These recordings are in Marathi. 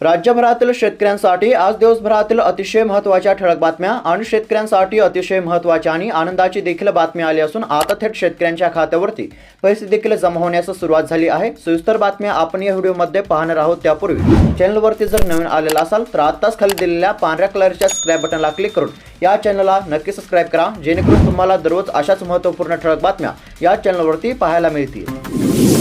राज्यभरातील शेतकऱ्यांसाठी आज दिवसभरातील अतिशय महत्त्वाच्या ठळक बातम्या आणि शेतकऱ्यांसाठी अतिशय महत्त्वाच्या आणि आनंदाची देखील बातमी आली असून आता थेट शेतकऱ्यांच्या खात्यावरती पैसे देखील जमा होण्यास सुरुवात झाली आहे. सविस्तर बातम्या आपण या व्हिडिओमध्ये पाहणार आहोत. त्यापूर्वी चॅनलवरती जर नवीन आलेला असाल तर आत्ताच खाली दिलेल्या पांढऱ्या कलरच्या सबस्क्राईब बटनला क्लिक करून या चॅनलला नक्की सबस्क्राईब करा. जेणेकरून तुम्हाला दररोज अशाच महत्त्वपूर्ण ठळक बातम्या या चॅनलवरती पाहायला मिळतील.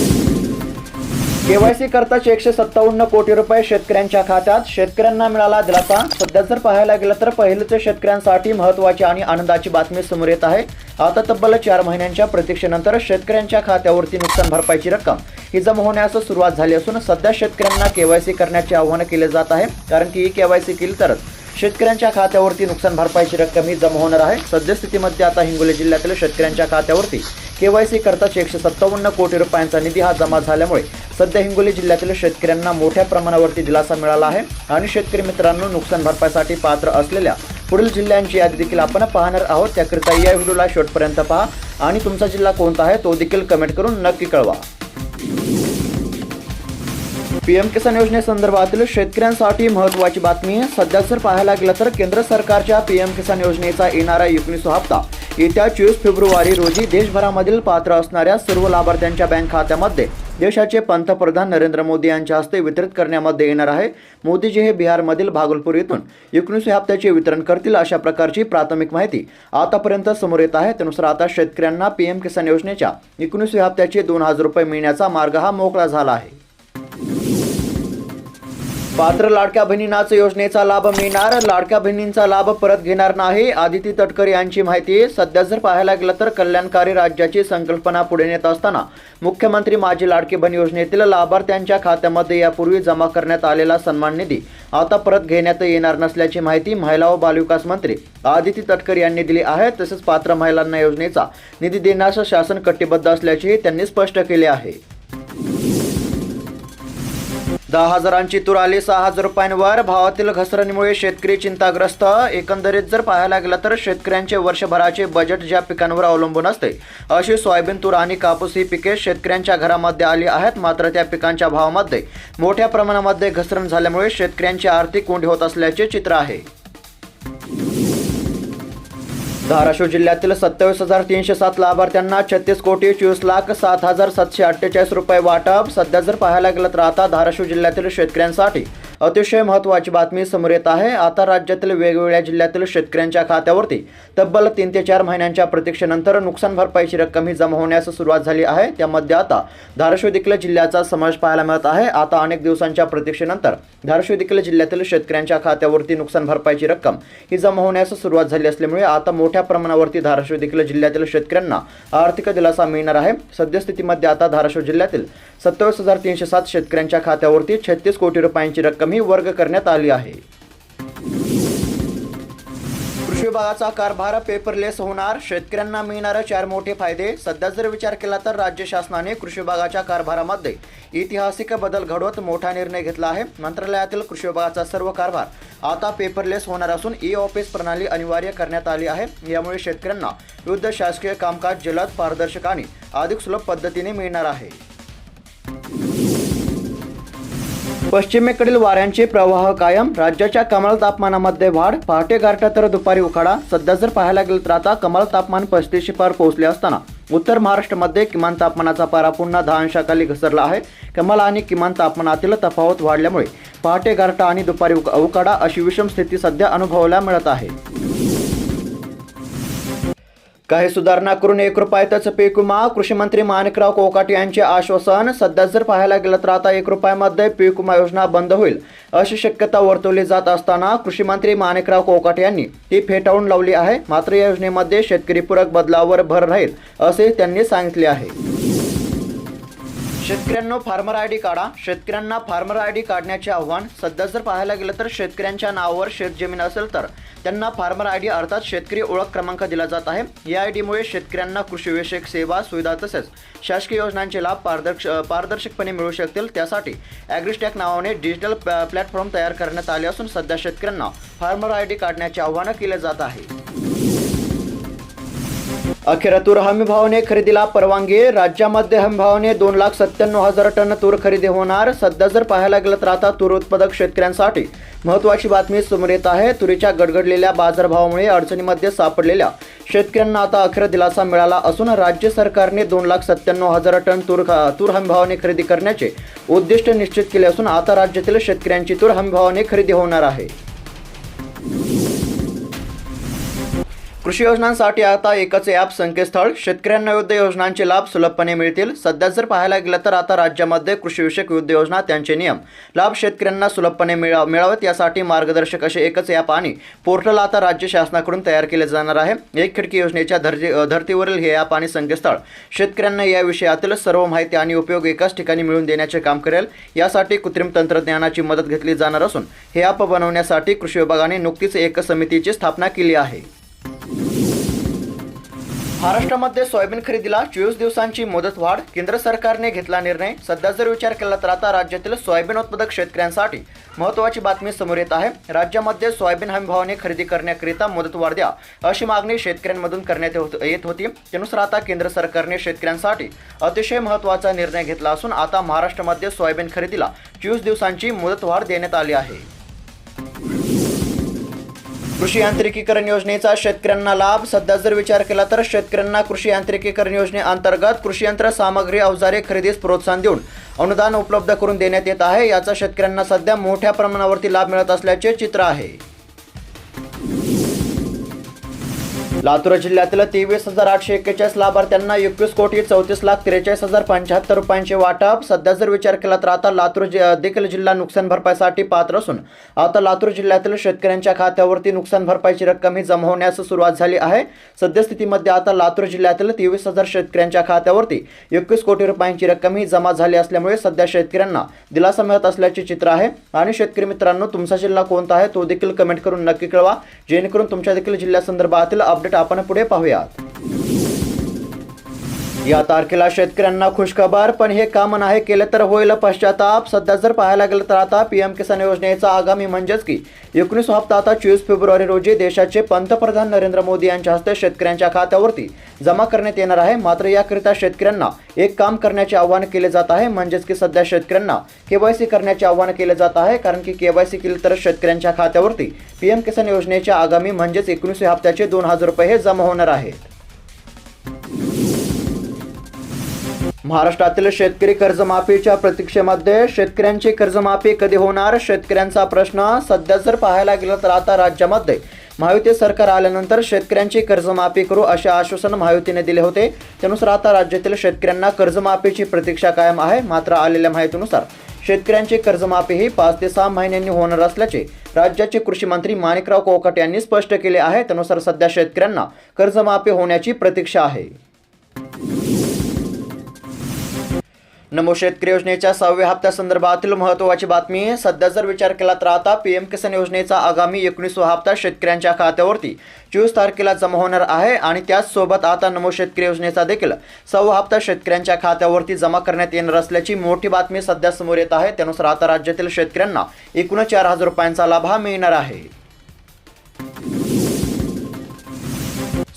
केवायसी करताच एकशे सत्तावन्न कोटी रुपये शेतकऱ्यांच्या खात्यात. शेतकऱ्यांना मिळाला दिलासा. सध्या जर पाहायला गेलं तर पहिलेच शेतकऱ्यांसाठी महत्त्वाची आणि आनंदाची बातमी समोर येत आहे. आता तब्बल चार महिन्यांच्या प्रतीक्षेनंतर शेतकऱ्यांच्या खात्यावरती नुकसान भरपाईची रक्कम. ही जमा होण्यास सुरुवात झाली असून सध्या शेतकऱ्यांना केवायसी करण्याचे आवाहन केले जात आहे. कारण की ही केवायसी केली तरच शेतकऱ्यांच्या खात्यावरती नुकसान भरपाईची रक्कम ही जमा होणार आहे. सद्यस्थितीमध्ये आता हिंगोली जिल्ह्यातील शेतकऱ्यांच्या खात्यावरती केवायसी करताच एकशे सत्तावन्न कोटी रुपयांचा निधी हा जमा झाल्यामुळे सध्या हिंगोली जिल्ह्यातील शेतकऱ्यांना मोठ्या प्रमाणावरती दिलासा मिळाला आहे आणि शेतकरी मित्रांनो नुकसान भरपाईसाठी पात्र असलेल्या पुढील जिल्ह्यांची यादी देखील आपण पाहणार आहोत. त्याकरिता या व्हिडिओला शेवटपर्यंत पहा. आणि तुमचा जिल्हा कोणता आहे तो देखील कमेंट करून नक्की कळवा. पीएम किसान योजनेसंदर्भातील शेतकऱ्यांसाठी महत्त्वाची बातमी. सध्या जर पाहायला गेलं तर केंद्र सरकारच्या पीएम किसान योजनेचा येणारा एकोणीसवा हप्ता येत्या चोवीस फेब्रुवारी रोजी देशभरामधील पात्र असणाऱ्या सर्व लाभार्थ्यांच्या बँक खात्यामध्ये देशाचे पंतप्रधान नरेंद्र मोदी यांच्या हस्ते वितरित करण्यामध्ये येणार आहे. मोदीजी हे बिहारमधील भागलपूर येथून एकोणीसव्या हप्त्याचे वितरण करतील अशा प्रकारची प्राथमिक माहिती आतापर्यंत समोर येत आहे. त्यानुसार आता शेतकऱ्यांना पीएम किसान योजनेच्या एकोणीसव्या हप्त्याचे दोन हजार रुपये मिळण्याचा मार्ग हा मोकळा झाला आहे. पात्र लाडक्या बहिणींनाच योजनेचा लाभ मिळणार. लाडक्या बहिणींचा लाभ परत घेणार नाही. आदिती तटकरे यांची माहिती. सध्या जर पाहायला गेलं तर कल्याणकारी राज्याची संकल्पना पुढे नेत असताना मुख्यमंत्री माझी लाडकी बहीण योजनेतील लाभार्थ्यांच्या खात्यामध्ये यापूर्वी जमा करण्यात आलेला सन्मान निधी आता परत घेण्यात येणार नसल्याची माहिती महिला व बालविकास मंत्री आदिती तटकरे यांनी दिली आहे. तसेच पात्र महिलांना योजनेचा निधी देण्यास शासन कटिबद्ध असल्याचेही त्यांनी स्पष्ट केले आहे. दहा हजारांची तूर आली सहा हजार रुपयांवर भावातील घसरणीमुळे शेतकरी चिंताग्रस्त. एकंदरीत जर पाहायला गेलं तर शेतकऱ्यांचे वर्षभराचे बजेट ज्या पिकांवर अवलंबून असते अशी सोयाबीन तूर आणि कापूस ही पिके शेतकऱ्यांच्या घरामध्ये आली आहेत मात्र त्या पिकांच्या भावामध्ये मोठ्या प्रमाणामध्ये घसरण झाल्यामुळे शेतकऱ्यांची आर्थिक कोंडी होत असल्याचे चित्र आहे. धाराशिव जिल्ह्यातील सत्तावीस हजार तीनशे सात लाभार्थ्यांना छत्तीस कोटी चोवीस लाख सात हजार सातशे अठ्ठेचाळीस रुपये वाटप. सध्या जर पाहायला गेलं तर आता धाराशिव जिल्ह्यातील शेतकऱ्यांसाठी अतिशय महत्त्वाची बातमी समोर येत आहे. आता राज्यातील वेगवेगळ्या जिल्ह्यातील शेतकऱ्यांच्या खात्यावरती तब्बल तीन ते चार महिन्यांच्या प्रतीक्षेनंतर नुकसान भरपाईची रक्कम ही जमा होण्यास सुरुवात झाली आहे. त्यामध्ये आता धाराशिव देखील जिल्ह्याचा समावेश पाहायला मिळत आहे. आता अनेक दिवसांच्या प्रतीक्षेनंतर धाराशिव देखील जिल्ह्यातील शेतकऱ्यांच्या खात्यावरती नुकसान भरपाईची रक्कम ही जमा होण्यास सुरुवात झाली असल्यामुळे आता मोठ्या प्रमाणावरती धाराशिव देखील जिल्ह्यातील शेतकऱ्यांना आर्थिक दिलासा मिळणार आहे. सद्यस्थितीमध्ये आता धाराशिव जिल्ह्यातील सत्तावीस हजार तीनशे सात शेतकऱ्यांच्या खात्यावरती छत्तीस कोटी रुपयांची रक्कम कमी वर्ग करण्यात आली आहे. कृषी विभागाचा कारभार पेपरलेस होणार शेतकऱ्यांना मिळणारे चार मोठे फायदे. सध्या जर विचार केला तर राज्य शासनाने कृषी विभागाच्या कारभारामध्ये ऐतिहासिक बदल घडवत मोठा निर्णय घेतला आहे. मंत्रालयातील कृषी विभागाचा सर्व कारभार आता पेपरलेस होणार असून ई ऑफिस प्रणाली अनिवार्य करण्यात आली आहे. यामुळे शेतकऱ्यांना विविध शासकीय कामकाज जलद पारदर्शक आणि अधिक सुलभ पद्धतीने मिळणार आहे. पश्चिमेकडील वाऱ्यांचे प्रवाह कायम राज्याच्या कमाल तापमानामध्ये वाढ पहाटे गारठा तर दुपारी उखाडा सध्या जर पाहायला गेलं तर आता कमाल तापमान पस्तीसशे पार पोहोचले असताना. उत्तर महाराष्ट्रामध्ये किमान तापमानाचा पारा पुन्हा दहा अंशाखाली घसरला आहे. कमाल आणि किमान तापमानातील तफावत वाढल्यामुळे पहाटे गारठा आणि दुपारी उकाडा अशी विषम स्थिती सध्या अनुभवायला मिळत आहे. काही सुधारणा करून एक रुपयातच पीक विमा कृषी मंत्री माणिकराव कोकाटे यांचे आश्वासन सध्या जर पाहायला गेलं तर आता एक रुपयामध्ये पीक विमा योजना बंद होईल अशी शक्यता वर्तवली जात असताना कृषी मंत्री माणिकराव कोकाटे यांनी ती फेटाळून लावली आहे. मात्र या योजनेमध्ये शेतकरी पूरक बदलावर भर राहील असे त्यांनी सांगितले आहे. शेतकऱ्यांना फार्मर आय डी काढा. शेतकऱ्यांना फार्मर आय डी काढण्याचे आव्हान सध्या जर पाहायला गेलं तर शेतकऱ्यांच्या नावावर शेतजमीन असेल तर त्यांना फार्मर आय डी अर्थात शेतकरी ओळख क्रमांक दिला जात आहे. या आय डीमुळे शेतकऱ्यांना कृषीविषयक सेवा सुविधा तसेच शासकीय योजनांचे लाभ पारदर्श पारदर्शकपणे मिळू शकतील. त्यासाठी ॲग्रिस्टॅक नावाने डिजिटल प्लॅटफॉर्म तयार करण्यात आले असून सध्या शेतकऱ्यांना फार्मर आय डी काढण्याचे आव्हानं केले जात आहे. अखेर तूर हमीभावाने खरेदीला परवानगी. राज्यामध्ये हमीभावने दोन लाख सत्त्याण्णव हजार टन तूर खरेदी होणार. सध्या जर पाहायला गेलं तर आता तूर उत्पादक शेतकऱ्यांसाठी महत्त्वाची बातमी समोर येत आहे. तुरीच्या गडगडलेल्या बाजारभावामुळे अडचणीमध्ये सापडलेल्या शेतकऱ्यांना आता अखेर दिलासा मिळाला असून राज्य सरकारने दोन लाख सत्त्याण्णव हजार टन तूर तूर हमीभावाने खरेदी करण्याचे उद्दिष्ट निश्चित केले असून आता राज्यातील शेतकऱ्यांची तूर हमीभावाने खरेदी होणार आहे. कृषी योजनांसाठी आता एकच ॲप संकेतस्थळ. शेतकऱ्यांना विविध योजनांचे लाभ सुलभपणे मिळतील. सध्या जर पाहायला गेलं तर आता राज्यामध्ये कृषीविषयक विविध योजना त्यांचे नियम. लाभ शेतकऱ्यांना सुलभपणे मिळा मिळावेत यासाठी मार्गदर्शक असे एकच ॲप आणि पोर्टल आता राज्य शासनाकडून तयार केले जाणार आहे. एक खिडकी योजनेच्या धर्ती धर्तीवरील हे ॲप आणि संकेतस्थळ. शेतकऱ्यांना या विषयातील सर्व माहिती आणि उपयोग एकाच ठिकाणी मिळवून देण्याचे काम करेल. यासाठी कृत्रिम तंत्रज्ञानाची मदत घेतली जाणार असून हे ॲप बनवण्यासाठी कृषी विभागाने नुकतीच एक समितीची स्थापना केली आहे. महाराष्ट्रामध्ये सोयाबीन खरेदीला चोवीस दिवसांची मुदत वाढ केंद्र सरकारने घेतला निर्णय. सध्या जर विचार केला तर आता राज्यातील सोयाबीन उत्पादक शेतकऱ्यांसाठी महत्त्वाची बातमी समोर येत आहे. राज्यामध्ये सोयाबीन हमीभावाने खरेदी करण्याकरिता मुदतवाढ द्या अशी मागणी शेतकऱ्यांमधून करण्यात येत होती त्यानुसार आता केंद्र सरकारने शेतकऱ्यांसाठी अतिशय महत्त्वाचा निर्णय घेतला असून आता महाराष्ट्रामध्ये सोयाबीन खरेदीला चोवीस दिवसांची मुदतवाढ देण्यात आली आहे. कृषी यांत्रिकीकरण योजनेचा शेतकऱ्यांना लाभ. सध्या जर विचार केला तर शेतकऱ्यांना कृषी यांत्रिकीकरण योजनेअंतर्गत कृषी यंत्र सामग्री अवजारे खरेदीस प्रोत्साहन देऊन अनुदान उपलब्ध करून देण्यात येत आहे. याचा शेतकऱ्यांना सध्या मोठ्या प्रमाणावरती लाभ मिळत असल्याचे चित्र आहे. लातूर जिल्ह्यातील तेवीस हजार आठशे एक्केचाळीस लाभार्थ्यांना एकवीस कोटी चौतीस लाख त्रेचाळीस हजार पंच्याहत्तर रुपयांचे वाटप. सध्या जर विचार केला तर आता लातूर देखील जिल्हा नुकसान भरपाईसाठी पात्र असून आता लातूर जिल्ह्यातील शेतकऱ्यांच्या खात्यावरती नुकसान भरपाईची रक्कम ही जमा होण्यास सुरुवात झाली आहे. सद्यस्थितीमध्ये आता लातूर जिल्ह्यातील तेवीस हजार शेतकऱ्यांच्या खात्यावरती एकवीस कोटी रुपयांची रक्कम ही जमा झाली असल्यामुळे सध्या शेतकऱ्यांना दिलासा मिळत असल्याचे चित्र आहे. आणि शेतकरी मित्रांनो तुमचा जिल्हा कोणता आहे तो देखील कमेंट करून नक्की कळवा. जेणेकरून तुमच्या देखील जिल्ह्यासंदर्भातील अपडेट आपण पुढे पाहूयात. या तारखेला शेतकऱ्यांना खुशखबर पण हे काम नाही केलं तर होईल पश्चाताप. सध्या जर पाहायला गेलं तर आता पीएम किसान योजनेचा आगामी म्हणजेच की एकोणीस हप्ता आता चोवीस फेब्रुवारी रोजी देशाचे पंतप्रधान नरेंद्र मोदी यांच्या हस्ते शेतकऱ्यांच्या खात्यावरती जमा करण्यात येणार आहे. मात्र याकरिता शेतकऱ्यांना एक काम करण्याचे आवाहन केले जात आहे. म्हणजेच की सध्या शेतकऱ्यांना केवायसी करण्याचे आवाहन केले जात आहे. कारण की केवायसी केली तर शेतकऱ्यांच्या खात्यावरती पीएम किसान योजनेच्या आगामी म्हणजेच एकोणीस हप्त्याचे दोन हजार रुपये हे जमा होणार आहेत. महाराष्ट्रातील शेतकरी कर्जमाफीच्या प्रतीक्षेमध्ये शेतकऱ्यांची कर्जमाफी कधी होणार? शेतकऱ्यांचा प्रश्न सध्या जर पाहायला गेलं तर आता राज्यामध्ये महायुती सरकार आल्यानंतर शेतकऱ्यांची कर्जमाफी करू असे आश्वासन महायुतीने दिले होते. त्यानुसार आता राज्यातील शेतकऱ्यांना कर्जमाफीची प्रतीक्षा कायम आहे. मात्र आलेल्या माहितीनुसार शेतकऱ्यांची कर्जमाफी ही पाच ते सहा महिन्यांनी होणार असल्याचे राज्याचे कृषी मंत्री माणिकराव कोकट यांनी स्पष्ट केले आहे. त्यानुसार सध्या शेतकऱ्यांना कर्जमाफी होण्याची प्रतीक्षा आहे. नमो शेतकरी योजनेच्या सहाव्या हप्त्यासंदर्भातील महत्त्वाची बातमी. सध्या जर विचार केला तर आता पी एम किसान योजनेचा आगामी एकोणीसवा हप्ता शेतकऱ्यांच्या खात्यावरती चोवीस तारखेला जमा होणार आहे आणि त्याचसोबत आता नमो शेतकरी योजनेचा देखील सहावा हप्ता शेतकऱ्यांच्या खात्यावरती जमा करण्यात येणार असल्याची मोठी बातमी सध्या समोर येत आहे. त्यानुसार आता राज्यातील शेतकऱ्यांना एकूण चार हजार रुपयांचा लाभ हा मिळणार आहे.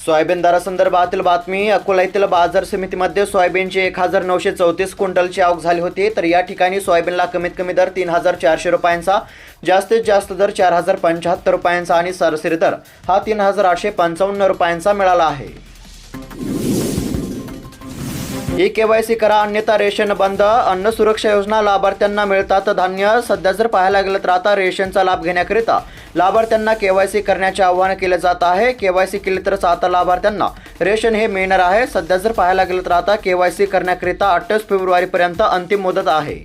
सोयाबीन दरासंदर्भातील बातमी अकोला येथील बाजार समितीमध्ये सोयाबीनची एक हजार नऊशे चौतीस क्विंटलची आवक झाली होती तर या ठिकाणी सोयाबीनला कमीत कमी दर तीन हजार चारशे रुपयांचा जास्तीत जास्त दर चार हजार पंच्याहत्तर रुपयांचा आणि सरासरी दर हा तीन हजार आठशे पंचावन्न रुपयांचा मिळाला आहे. ई केवायसी करा अन्यथा रेशन बंद अन्न सुरक्षा योजना लाभार्थ्यांना मिळतात धान्य सध्या जर पाहायला गेलं तर आता रेशनचा लाभ घेण्याकरिता लाभार्थ्यांना केवायसी करण्याचे आवाहन केले जात आहे. केवायसी केले तरच आता लाभार्थ्यांना रेशन हे मिळणार आहे. सध्या जर पाहायला गेलं तर आता केवायसी करण्याकरिता अठ्ठावीस फेब्रुवारीपर्यंत अंतिम मुदत आहे.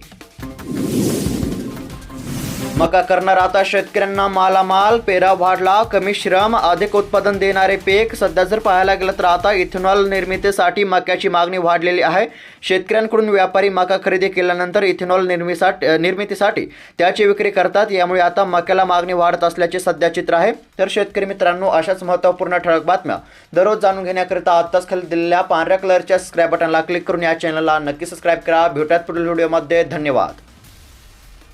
मका करणार आता शेतकऱ्यांना मालामाल पेरा वाढला कमी श्रम अधिक उत्पादन देणारे पीक सध्या जर पाहायला गेलं तर आता इथेनॉल निर्मितीसाठी मक्याची मागणी वाढलेली आहे. शेतकऱ्यांकडून व्यापारी मका खरेदी केल्यानंतर इथेनॉल निर्मिसाठी निर्मितीसाठी त्याची विक्री करतात. यामुळे आता मक्याला मागणी वाढत असल्याचे सध्या चित्र आहे. तर शेतकरी मित्रांनो अशाच महत्त्वपूर्ण ठळक बातम्या दररोज जाणून घेण्याकरिता आत्ताच खाली दिलेल्या पांढऱ्या कलरच्या सबस्क्राईब बटनला क्लिक करून या चॅनलला नक्की सबस्क्राईब करा. भेटूयात पुढील व्हिडिओमध्ये धन्यवाद.